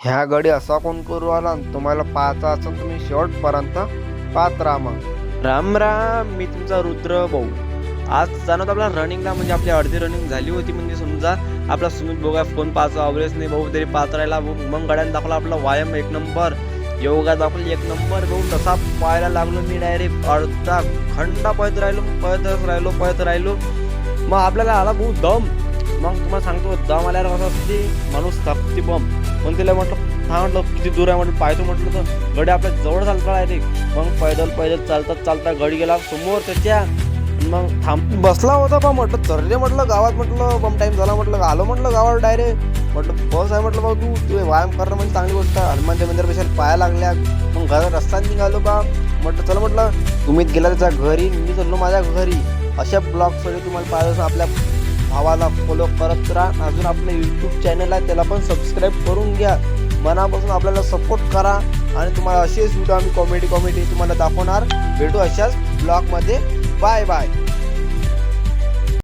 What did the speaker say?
ह्या गडी असा कोण करू आला न तुम्हाला पाहायचा असेल तुम्ही शेवटपर्यंत पाहत राहा मग. राम राम मी तुमचा रुद्र भाऊ. आज जाणवत आपला रनिंगला म्हणजे आपली अर्धी रनिंग झाली होती म्हणजे समजा. आपला सुमित बघा फोन पाच आवरेज नाही भाऊ तरी पाच राहिला. मग गड्यानं दाखवला आपला व्यायाम एक नंबर योगा दाखवला एक नंबर भाऊ तसा पाहायला लागलो मी डायरेक्ट अर्धा खंडा पळत राहिलो पळतच राहिलो पळत राहिलो. मग आपल्याला आला भाऊ दम. मग तुम्हाला सांगतो दम आल्यावर कसं असते? माणूस ती बम पण तिला म्हटलं हा म्हटलं किती दूर आहे म्हटलं पाहतो म्हटलं तर गडी आपल्या जवळ चालता डायरेक्ट मग पैदल पैदल चालतात चालता गडी गेला समोर त्याच्या. मग थांब. बसला होता बा म्हटलं चरले म्हटलं गावात म्हटलं बम टाईम झाला म्हटलं आलो म्हटलं गावावर डायरेक्ट म्हटलं बस आहे म्हटलं भाऊ तू तू व्यायाम करणं म्हणजे चांगली गोष्ट आहे. हनुमानच्या मंदिरापेक्षा पाया लागल्या. मग घरात रस्ता निघालो बा. म्हटलं चला म्हटलं तुम्ही गेला त्याच्या घरी मी चाललो माझ्या घरी. अशा ब्लॉगसाठी तुम्हाला पाहिजे आपल्या भावाला फॉलो करत राहा. अजून आपलं यूट्यूब चॅनल आहे त्याला पण सबस्क्राईब करून घ्या. मनापासून आपल्याला सपोर्ट करा. आणि तुम्हाला असेच व्हिडिओ आम्ही कॉमेडी कॉमेडी तुम्हाला दाखवणार. भेटू अशाच ब्लॉगमध्ये बाय बाय